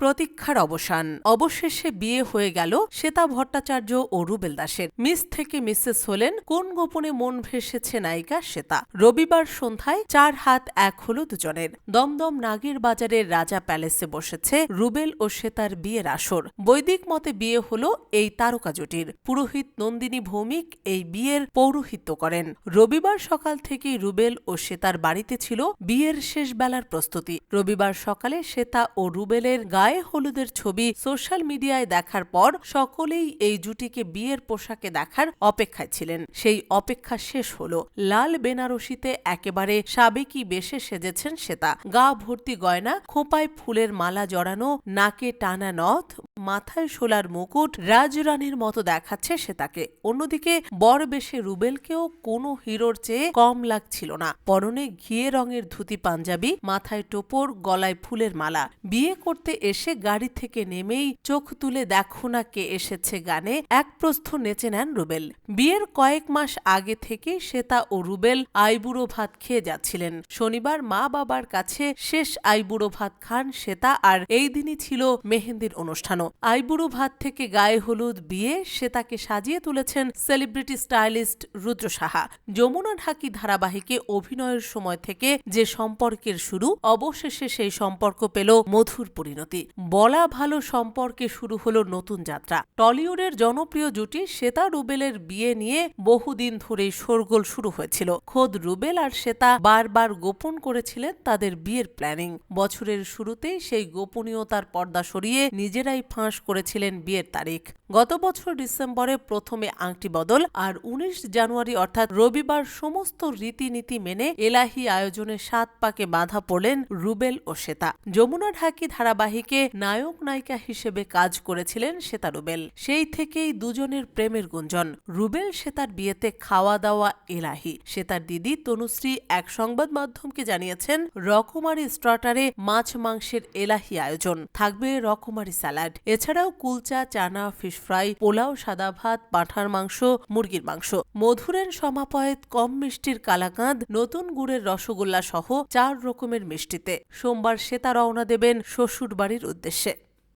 প্রতীক্ষার অবসান। অবশেষে বিয়ে হয়ে গেল শ্বেতা ভট্টাচার্য ও রুবেল দাসের মিস থেকে মিসেস হলেন কোন গোপনে মন ভেসেছে নায়িকা শ্বেতা? রবিবার সন্ধ্যায় চার হাত এক হলো দুজনের। দমদম নাগের বাজারের রাজা প্যালেসে বসেছে রুবেল ও শ্বেতার বিয়ের আসর। বৈদিক মতে বিয়ে হল এই তারকা জুটির। পুরোহিত নন্দিনী ভৌমিক এই বিয়ের পৌরোহিত্য করেন। রবিবার সকাল থেকেই রুবেল ও শ্বেতার বাড়িতে ছিল বিয়ের শেষ বেলার প্রস্তুতি। রবিবার সকালে শ্বেতা ও রুবেলের গায়ে হলুদের ছবি সোশ্যাল মিডিয়ায় দেখার পর সকলেই এই জুটিকে বিয়ের পোশাকে দেখার অপেক্ষায় ছিলেন। সেই অপেক্ষা শেষ হল। লাল বেনারসিতে একেবারে সাবেকি বেশে সেজেছেন শ্বেতা গা ভর্তি গয়না, খোপায় ফুলের মালা জড়ানো, নাকে টানা নথ মাথায় শোলার মুকুট রাজরানীর মতো দেখাচ্ছে শ্বেতাকে অন্যদিকে বর বেশে রুবেলকেও কোনো হিরোর চেয়ে কম লাগছিল না। পরনে ঘিয়ে রঙের ধুতি পাঞ্জাবি, মাথায় টোপর, গলায় ফুলের মালা। বিয়ে করতে এসে গাড়ি থেকে নেমেই চোখ তুলে দেখো না কে এসেছে গানে, এক প্রস্থ নেচে নেন রুবেল। বিয়ের কয়েক মাস আগে থেকে শ্বেতা ও রুবেল আইবুড়ো ভাত খেয়ে যাচ্ছিলেন। শনিবার মা বাবার কাছে শেষ আইবুড়ো ভাত খান শ্বেতা, আর এই দিনই ছিল মেহেন্দির অনুষ্ঠানও। আইবুড়ো ভাত থেকে গায়ে হলুদ বিয়ে শ্বেতাকে সাজিয়ে তুলেছেন সেলিব্রিটি স্টাইলিস্ট রুদ্র সাহা। যমুনা ঢাকি ধারাবাহিকে অভিনয়ের সময় থেকে যে সম্পর্কের শুরু, অবশেষে সেই সম্পর্ক পেল মধুর পরিণতি। বলা ভালো সম্পর্কে শুরু হলো নতুন যাত্রা। টলিউডের জনপ্রিয় জুটি শ্বেতা রুবেলের বিয়ে নিয়ে বহুদিন ধরেই শোরগোল শুরু হয়েছিল। খোদ রুবেল আর শ্বেতা বারবার গোপন করেছিলেন তাদের বিয়ের প্ল্যানিং। বছরের শুরুতেই সেই গোপনীয়তার পর্দা সরিয়ে নিজেরাই ফাঁস করেছিলেন বিয়ের তারিখ। গত বছর ডিসেম্বরে প্রথমে আংটি বদল আর উনিশ জানুয়ারি অর্থাৎ রবিবার সমস্ত রীতিনীতি মেনে এলাহি আয়োজনে সাত পাকে বাধা পড়লেন রুবেল ও শ্বেতা। যমুনা ঢাকি ধারাবাহিকে নায়ক নায়িকা হিসেবে কাজ করেছিলেন শ্বেতা রুবেল। সেই থেকেই দুজনের প্রেমের গুঞ্জন, রুবেল শ্বেতার বিয়েতে খাওয়া দাওয়া এলাহি। শ্বেতার দিদি তনুশ্রী এক সংবাদ মাধ্যমকে জানিয়েছেন, রকমারি স্ট্রাটারে মাছ মাংসের এলাহি আয়োজন, থাকবে রকমারি স্যালাড। এছাড়াও কুলচা, চানা ফিশ ফ্রাই পোলাও, সাদা ভাত, পাঁঠার মাংস, মুরগির মাংস। মধুরের সমাপয়েত কম মিষ্টির কালাকাঁদ, নতুন গুড়ের রসগোল্লা সহ চার রকমের মিষ্টিতে। সোমবার শ্বেতা রওনা দেবেন শ্বশুর বাড়ির উদ্দেশ্যে।